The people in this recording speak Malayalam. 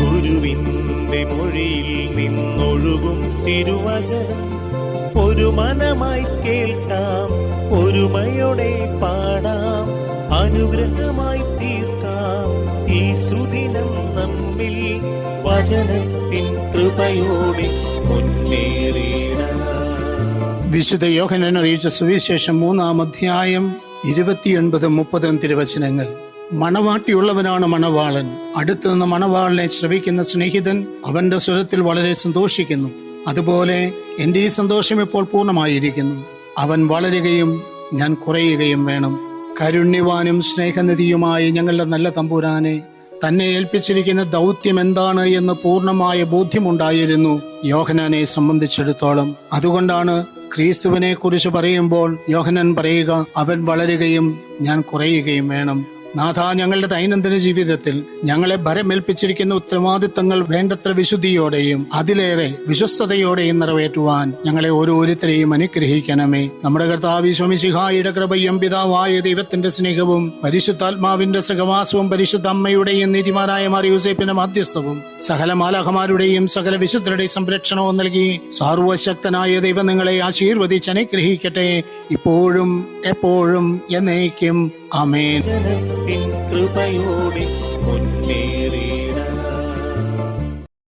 ഗുരുവിന്റെ മൊഴിയിൽ നിന്നൊഴുകും തിരുവചനം. ഒരു മനമായി കേൾക്കാം ഒരുമയോടെ പാടാം അനുഗ്രഹമായി തീർക്കാം. ഈ സുദിനം നമ്മിൽ വചനത്തിൻ കൃപയോടെ മുന്നേറിയിടാം വിശുദ്ധ യോഹനൻ അറിയിച്ച സുവിശേഷം മൂന്നാം അധ്യായം ഇരുപത്തിയൊൻപത് മുപ്പതും തിരുവചനങ്ങൾ. മണവാട്ടിയുള്ളവനാണ് മണവാളൻ. അടുത്തു നിന്ന് മണവാളനെ ശ്രവിക്കുന്ന സ്നേഹിതൻ അവന്റെ സ്വരത്തിൽ വളരെ സന്തോഷിക്കുന്നു. അതുപോലെ എന്റെ ഈ സന്തോഷം ഇപ്പോൾ പൂർണമായിരിക്കുന്നു. അവൻ വളരുകയും ഞാൻ കുറയുകയും വേണം. കരുണ്യവാനും സ്നേഹനിധിയുമായി ഞങ്ങളുടെ നല്ല തമ്പുരാനെ തന്നെ ഏൽപ്പിച്ചിരിക്കുന്ന ദൗത്യം എന്താണ് എന്ന് പൂർണമായ ബോധ്യമുണ്ടായിരുന്നു. യോഹനാനെ സംബന്ധിച്ചിടത്തോളം. അതുകൊണ്ടാണ് ക്രീസ്തുവിനെ കുറിച്ച് പറയുമ്പോൾ യോഹനൻ പറയുക അവൻ വളരുകയും ഞാൻ കുറയുകയും വേണം. നാഥ ഞങ്ങളുടെ ദൈനംദിന ജീവിതത്തിൽ ഞങ്ങളെ ഭരമേൽപ്പിച്ചിരിക്കുന്ന ഉത്തരവാദിത്തങ്ങൾ വേണ്ടത്ര വിശുദ്ധിയോടെയും അതിലേറെ വിശ്വസ്തയോടെയും നിറവേറ്റുവാൻ ഞങ്ങളെ ഓരോരുത്തരെയും അനുഗ്രഹിക്കണമേ. നമ്മുടെ കർത്താവ് സ്വാമിശിഹായുടെ കൃപയും പിതാവായ ദൈവത്തിന്റെ സ്നേഹവും പരിശുദ്ധാത്മാവിന്റെ സഹവാസവും പരിശുദ്ധ അമ്മയുടെയും നീതിമാരായ മറിയൂസേപ്പിന്റെ മാധ്യസ്ഥവും സകല മാലാഹമാരുടെയും സകല വിശുദ്ധരുടെയും സംരക്ഷണവും നൽകി സാർവശക്തനായ ദൈവം നിങ്ങളെ ആശീർവദിച്ച് അനുഗ്രഹിക്കട്ടെ. ഇപ്പോഴും എപ്പോഴും എന്നേക്കും ആമേൻ. ജനത്തിൻ കൃപയോടെ മുന്നേറിയിടാം